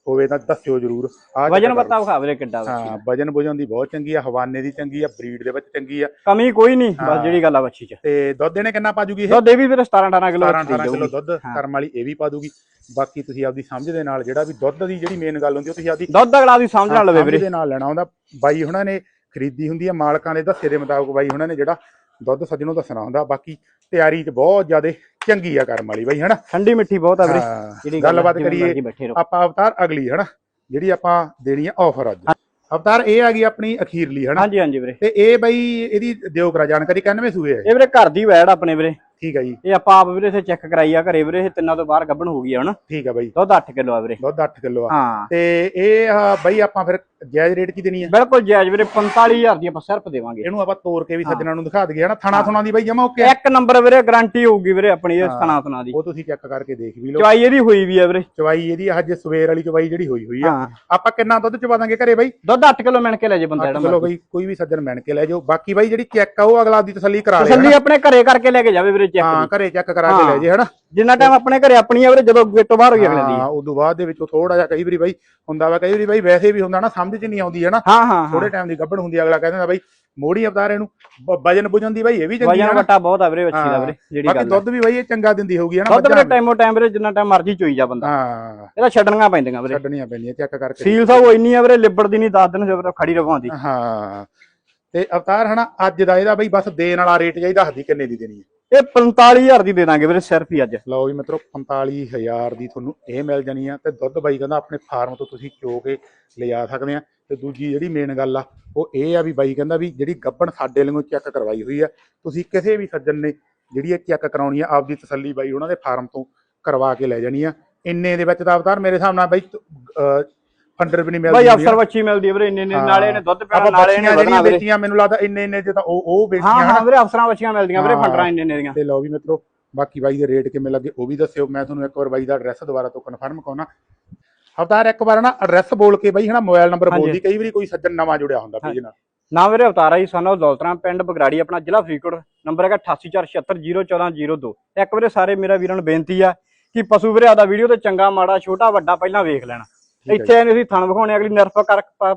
ਹੋਵੇ ਤਾਂ ਦੱਸਿਓ ਜਰੂਰ। ਆ ਵਜਨ ਪਤਾ ਵਿਖਾ ਵੀਰੇ ਕਿੱਡਾ ਵਾ। ਹਾਂ ਵਜਨ ਬੁਜਨ ਦੀ ਬਹੁਤ ਚੰਗੀ ਆ ਹਵਾਨੇ ਦੀ ਚੰਗੀ ਆ ਬਰੀਡ ਦੇ ਵਿੱਚ ਚੰਗੀ ਆ। ਕਮੀ ਕੋਈ ਨਹੀਂ। ਬਸ ਜਿਹੜੀ ਗੱਲ ਆ ਬੱਚੀ 'ਚ। ਤੇ ਦੁੱਧ ਇਹਨੇ ਕਿੰਨਾ ਪਾ ਜੂਗੀ ਇਹ? ਦੁੱਧ ਇਹ ਵੀ ਵੀਰੇ 17 18 ਕਿਲੋ 17 18 ਕਿਲੋ ਦੁੱਧ। ਕਰਮ ਵਾਲੀ ਇਹ ਵੀ ਪਾ ਦੂਗੀ। ਬਾਕੀ ਤੁਸੀਂ ਆਪਦੀ ਸਮਝ ਦੇ ਨਾਲ ਜਿਹੜਾ ਵੀ ਦੁੱਧ ਦੀ ਜਿਹੜੀ ਮੇਨ ਗੱਲ ਹੁੰਦੀ ਉਹ ਤੁਸੀਂ ਆਪਦੀ ਦੁੱਧ ਅਗਲਾ ਦੀ ਸਮਝ ਨਾਲ ਲਵੇ ਵੀਰੇ। ਦੇ ਨਾਲ ਲੈਣਾ ਹੁੰਦਾ। ਬਾਈ ਹੁਣਾਂ ਨੇ ਖਰੀਦੀ ਹੁੰਦੀ ਆ ਮਾਲਕਾਂ ਦੇ ਦੱਸੇ ਦੇ ਮੁਤਾਬਕ ਬਾਈ ਹੁਣਾਂ ਨੇ ਜਿਹੜਾ ਦੁੱਧ ਸੱਜਣੋਂ ਦੱਸਣਾ ਹੁੰਦਾ। ਬਾਕੀ ਤਿਆਰੀ 'ਚ ਬਹੁਤ ਜ਼ਿਆਦੇ ਚੰਗੀ ਆ ਕਰਮ ਵਾਲੀ ਬਾਈ ਹਨਾ? ਠੰਡੀ ਮਿੱਠੀ ਬਹੁਤ ਆ ਵੀਰੇ। ਜਿਹੜੀ ਗੱਲ ਗੱਲਬਾਤ ਕਰੀਏ ਆਪਾਂ ਅਵਤਾਰ ਅਗਲੀ ਹਨਾ? ਜਿਹੜੀ ਆਪਾਂ ਦੇਣੀ ਆ ਆਫਰ ਅੱਜ। ਅਵਤਾਰ ਇਹ ਆ ਗਈ ਆਪਣੀ ਅਖੀਰਲੀ ਹਨਾ? ਹਾਂਜੀ ਹਾਂਜੀ ਵੀਰੇ। ਤੇ ਇਹ ਬਾਈ ਇਹਦੀ ਦਿਓ ਕਰਾ ਜਾਣਕਾਰੀ 91 ਸੂਏ ਹੈ ਇਹ? ਵੀਰੇ ਘਰ ਦੀ ਵੈੜ ਆਪਣੇ ਵੀਰੇ। ਠੀਕ ਆ ਜੀ। ਇਹ ਆਪਾਂ ਆਪ ਵੀਰੇ ਇੱਥੇ ਚੈੱਕ ਕਰਾਈ ਆ ਘਰੇ ਵੀਰੇ ਇਹ ਤਿੰਨਾਂ ਤੋਂ ਬਾਹਰ ਗੱਭਣ ਹੋ ਗਈ ਆ ਹੁਣ। ਠੀਕ ਆ ਬਾਈ। ਦੁੱਧ 8 ਕਿਲੋ ਆ ਵੀਰੇ। ਦੁੱਧ 8 ਕਿਲੋ ਆ। ਹਾਂ। ਤੇ ਇਹ ਬਾਈ ਆਪਾਂ ਫਿਰ ਜਾਇਜ਼ ਰੇਟ ਕੀ ਦੇਣੀ ਆ? ਬਿਲਕੁਲ ਜਾਇਜ਼ ਵੀਰੇ 45000 ਦੀ ਆਪਾਂ ਸਿਰਫ ਦੇਵਾਂਗੇ। ਇਹਨੂੰ ਆਪਾਂ ਤੋੜ ਕੇ ਵੀ ਹਾਂ। ਸੱਜਣਾ ਨੂੰ ਦਿਖਾ ਦਈਏ ਹਨਾ? ਥਣਾ ਹਾਂ। ਥੁਣਾ ਦੀ ਬਾਈ ਜਮਾ ਓਕੇ ਇੱਕ ਨੰਬਰ ਵੀਰੇ ਗਾਰੰਟੀ ਹੋਊਗੀ ਵੀਰੇ ਆਪਣੀ ਇਸ ਹਾਂ। ਥਣਾ ਥਣਾ ਦੀ। ਉਹ ਤੁਸੀਂ ਚੈੱਕ ਕਰਕੇ ਦੇਖ ਵੀ ਲਓ। ਚਵਾਈ ਇਹਦੀ ਹੋਈ ਵੀ ਆ ਵੀਰੇ। ਚਵਾਈ ਇਹਦੀ ਅੱਜ ਸਵੇਰ ਵਾਲੀ ਚਵਾਈ ਜਿਹੜੀ ਹੋਈ ਹੋਈ ਆ। ਹਾਂ। ਆਪਾਂ ਕਿੰਨਾ ਦੁੱਧ ਚਵਾ ਦਾਂਗੇ ਘਰੇ ਬਾਈ? ਦੁੱਧ 8 ਕਿਲੋ ਮਿਣ ਕੇ ਲੈ ਜੇ ਬੰਦਾ ਜਿਹੜਾ ਚਲੋ। ਬਾਈ ਕੋਈ ਵੀ ਸੱਜਣ ਮਿਣ ਕੇ ਲੈ ਜਾਓ। ਬਾਕੀ ਬਾਈ ਜਿਹੜੀ ਚੈੱਕ ਆ ਉਹ ਅਗਲਾ ਦੀ ਤਸੱਲੀ ਕਰਾ ਲਿਆ ਤਸੱਲੀ ਆਪਣੇ ਘਰੇ ਕਰਕੇ ਲੈ ਕੇ ਜਾਵੇ ਵੀਰੇ ਚੈੱਕ ਹਾਂ ਘਰੇ ਚੈੱਕ ਕਰਾ ਕੇ ਲੈ ਹਾਂ। ਜੇ ਹਨਾ? ਜਿੰਨਾ ਟਾਈਮ ਆਪਣੇ ਘਰੇ ਆਪਣੀ ਆ ਵੀਰੇ ਜਦੋਂ ਗੇਟੋਂ ਬਾਹਰ ਹੋਈ ਅਗਲੇ ਦੀ। ਹਾਂ ਉਦੋਂ ਬਾਅਦ ਦੇ ਵਿੱਚੋਂ ਥੋੜਾ ਜਿਹਾ ਕਈ ਵਾਰੀ ਬਾਈ ਹੁੰਦਾ ਵਾ ਕਈ ਵਾਰੀ ਬਾਈ ਵੈਸੇ ਵੀ ਹੁੰਦਾ ਨਾ ਸਮਝ 'ਚ ਨਹੀਂ ਆਉਂਦੀ ਹੈ ਨਾ ਹਾਂ ਹਾਂ ਹਾਂ। ਥੋੜੇ ਟਾਈਮ ਦੀ ਗੱਭਣ ਹੁੰਦੀ ਅਗਲਾ ਕਹਿੰਦਾ ਬਾਈ ਮੋੜੀ ਅਵਤਾਰ ਇਹਨੂੰ ਵਜਨ ਬੁਜਨ ਦੀ ਬਾਈ ਇਹ ਵੀ ਚੰਗੀ ਵਜਨ। ਵਟਾ ਬਹੁਤ ਆ ਵੀਰੇ ਬੱਚੀ ਦਾ ਹਾਂ। ਵੀਰੇ ਜਿਹੜੀ ਬਾਕੀ ਗੱਲ। ਦੁੱਧ ਵੀ ਬਾਈ ਇਹ ਚੰਗਾ ਦਿੰਦੀ ਹੋਊਗੀ ਹਨਾ ਦੁੱਧ ਵੀਰੇ। ਟਾਈਮੋ ਟਾਈਮ ਵੀਰੇ ਜਿੰਨਾ ਟਾਈਮ ਮਰਜ਼ੀ ਚੋਈ ਜਾ ਬੰਦਾ। ਹਾਂ। ਇਹਦਾ ਛੱਡਣੀਆਂ ਪੈਂਦੀਆਂ ਵੀਰੇ। ਛੱਡਣੀਆਂ ਪੈਂਦੀਆਂ ਚੈੱਕ ਕਰਕੇ। ਸੀਲ ਸਾਹਿਬ ਇੰਨੀ ਆ ਵੀਰੇ ਲਿਬੜਦੀ ਨਹੀਂ 10 ਦਿਨ ਜਦੋਂ ਖੜੀ ਰਵਾਉਂਦੀ ਹਾਂ। ਤੇ ਅਵਤਾਰ ਹਨਾ ਅੱਜ ਦਾ ਇਹਦਾ ਬਾਈ ਬਸ ਦੇਣ ਵਾਲਾ ਰੇਟ ਜਾਈ ਦੱਸਦੀ ਕਿੰਨੇ ਦੀ ਦੇਣੀ ਹੈ ਇਹ 45000 ਦੀ ਦੇ ਦਾਂਗੇ ਵੀਰੇ, ਸਿਰਫ ਹੀ ਅੱਜ। ਲਓ ਵੀ ਮਿੱਤਰੋ 45000 ਦੀ ਤੁਹਾਨੂੰ ਇਹ ਮਿਲ ਜਾਣੀ ਆ। ਤੇ ਦੁੱਧ ਬਾਈ ਕਹਿੰਦਾ ਆਪਣੇ ਫਾਰਮ ਤੋਂ ਤੁਸੀਂ ਚੋ ਕੇ ਲਿਜਾ ਸਕਦੇ ਆ। ਤੇ ਦੂਜੀ ਜਿਹੜੀ ਮੇਨ ਗੱਲ ਆ, ਉਹ ਇਹ ਆ ਵੀ ਬਾਈ ਕਹਿੰਦਾ ਵੀ ਜਿਹੜੀ ਗੱਬਣ ਸਾਡੇ ਵੱਲੋਂ ਚੈੱਕ ਕਰਵਾਈ ਹੋਈ ਆ, ਤੁਸੀਂ ਕਿਸੇ ਵੀ ਸੱਜਣ ਨੇ ਜਿਹੜੀ ਇਹ ਚੈੱਕ ਕਰਾਉਣੀ ਆ, ਆਪਦੀ ਤਸੱਲੀ ਬਾਈ ਉਹਨਾਂ ਦੇ ਫਾਰਮ ਤੋਂ ਕਰਵਾ ਕੇ ਲੈ ਜਾਣੀ ਆ। ਇੰਨੇ ਦੇ ਵਿੱਚ ਤਾਂ ਅਵਤਾਰ ਮੇਰੇ ਹਿਸਾਬ ਨਾਲ ਬਾਈ ਅਹ, ਫੰਡਰ ਵੀ ਨਹੀਂ ਮਿਲਦੀ ਬਾਈ ਅਫਸਰ। ਬੱਚੀ ਮਿਲਦੀ ਆ ਵੀਰੇ ਇੰਨੇ ਇੰਨੇ ਹਾਂ। ਨਾਲੇ ਇਹਨੇ ਦੁੱਧ ਪੈਣਾ ਆਪਾਂ ਨਾਲੇ ਇਹਨੇ ਜਿਹੜੀਆਂ ਵੇਚੀਆਂ ਮੈਨੂੰ ਲੱਗਦਾ ਇੰਨੇ ਇੰਨੇ ਚ ਤਾਂ ਉਹ ਉਹ ਹਾਂ ਵੇਚੀਆਂ ਹਾਂ ਹਨਾ ਵੀਰੇ ਅਫਸਰਾਂ ਬੱਚੀਆਂ ਮਿਲਦੀਆਂ ਵੀਰੇ ਹਾਂ। ਫੰਡਰਾਂ ਇੰਨੇ ਇੰਨੇ ਦੀਆਂ ਤੇ ਲਓ ਵੀ ਮਿੱਤਰੋ ਬਾਕੀ ਬਾਈ ਦੇ ਰੇਟ ਕਿਵੇਂ ਲੱਗੇ ਉਹ ਵੀ ਦੱਸਿਓ ਮੈਂ ਤੁਹਾਨੂੰ ਇੱਕ ਵਾਰ ਬਾਈ ਦਾ ਐਡਰੈਸ ਦੁਬਾਰਾ ਤੋਂ ਕਨਫਰਮ ਕਰਾਉਣਾ ਹਵਤਾਰ ਇੱਕ ਵਾਰ ਨਾ ਐਡਰੈਸ ਬੋਲ ਕੇ ਬਾਈ ਹਨਾ ਮੋਬਾਈਲ ਨੰਬਰ। ਬੋਲਦੀ ਕਈ ਵਾਰੀ ਕੋਈ ਸੱਜਣ ਨਵਾਂ ਜੁੜਿਆ ਹੁੰਦਾ ਪੇਜ ਨਾਲ ਨਾ ਵੀਰੇ ਅਵਤਾਰਾ ਜੀ ਸਾਨੂੰ ਦੌਲਤਰਾਮ ਪਿੰਡ ਬਗਰਾੜੀ ਆਪਣਾ ਜ਼ਿਲ੍ਹਾ ਫਰੀਦਕੋਟ ਨੰਬਰ ਹੈਗਾ 8847701402 ਤੇ ਇੱਕ ਵੀਰੇ ਸਾਰੇ ਮੇਰਾ ਵੀਰਾਂ ਨੂੰ ਬੇਨਤੀ ਆ ਕਿ ਪਸ਼ੂ ਵੀਰੇ ਆਦਾ ਵੀਡੀਓ ਤੇ ਚੰਗਾ ਮਾੜਾ ਛੋਟਾ ਵੱਡਾ ਪਹਿਲਾਂ ਵੇਖ ਲੈਣਾ ਹੈ ਇੱਥੇ ਐ ਅਸੀਂ ਥਣ ਵਿਖਾਉਣੇ ਅਗਲੀ ਨਿਰਫ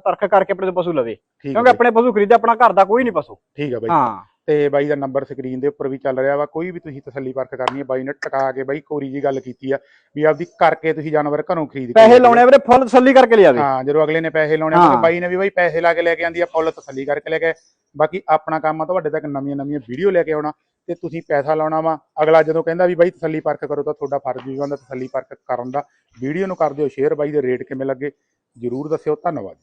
ਪਰਖ ਕਰਕੇ ਆਪਣੇ ਤੋਂ ਪਸ਼ੂ ਲਵੇ। ਕਿਉਂਕਿ ਆਪਣੇ ਪਸ਼ੂ ਖਰੀਦੇ ਆਪਣਾ ਘਰ ਦਾ ਕੋਈ ਨਹੀਂ ਪਸ਼ੂ। ਠੀਕ ਹੈ ਬਾਈ। ਹਾਂ। ਤੇ ਬਾਈ ਦਾ ਨੰਬਰ ਸਕਰੀਨ ਦੇ ਉੱਪਰ ਵੀ ਚੱਲ ਰਿਹਾ ਵਾ ਕੋਈ ਵੀ ਤੁਸੀਂ ਤਸੱਲੀ ਪਰਖ ਕਰਨੀ ਹੈ ਬਾਈ ਨੇ ਟਕਾ ਕੇ ਬਾਈ ਕੋਰੀ ਜੀ ਗੱਲ ਕੀਤੀ ਆ ਵੀ ਆਪਦੀ ਕਰਕੇ ਤੁਸੀਂ ਜਾਨਵਰ ਘਰੋਂ ਖਰੀਦ ਕੇ ਪੈਸੇ। ਲਾਉਣੇ ਆ ਵੀਰੇ ਫੁੱਲ ਤਸੱਲੀ ਕਰਕੇ ਲਿਆਵੇ। ਹਾਂ ਜਦੋਂ ਅਗਲੇ ਨੇ ਪੈਸੇ ਲਾਉਣੇ। ਆ ਬਾਈ ਨੇ ਵੀ ਬਾਈ ਪੈਸੇ ਲਾ ਕੇ ਲੈ ਕੇ ਆਂਦੀ ਆ ਫੁੱਲ ਤਸੱਲੀ ਕਰਕੇ ਲੈ ਕੇ ਬਾਕੀ ਆਪਣਾ ਕੰਮ ਆ ਤੁਹਾਡੇ ਤੱਕ ਨਵੀਆਂ ਨਵੀਆਂ ਵੀਡੀਓ ਲੈ ਕੇ ਆਉਣਾ। ਤੇ ਤੁਸੀਂ ਪੈਸਾ ਲਾਉਣਾ ਵਾ। ਅਗਲਾ ਜਦੋਂ ਕਹਿੰਦਾ ਵੀ ਬਾਈ ਤਸੱਲੀ ਪਰਖ ਕਰੋ ਤਾਂ ਤੁਹਾਡਾ ਫਰਜ਼ ਵੀ ਹੁੰਦਾ ਤਸੱਲੀ ਪਰਖ ਕਰਨ ਦਾ। ਵੀਡੀਓ ਨੂੰ ਕਰ ਦਿਓ ਸ਼ੇਅਰ ਬਾਈ ਦੇ ਰੇਟ ਕਿਵੇਂ ਲੱਗੇ। ਜਰੂਰ ਦੱਸਿਓ। ਧੰਨਵਾਦ।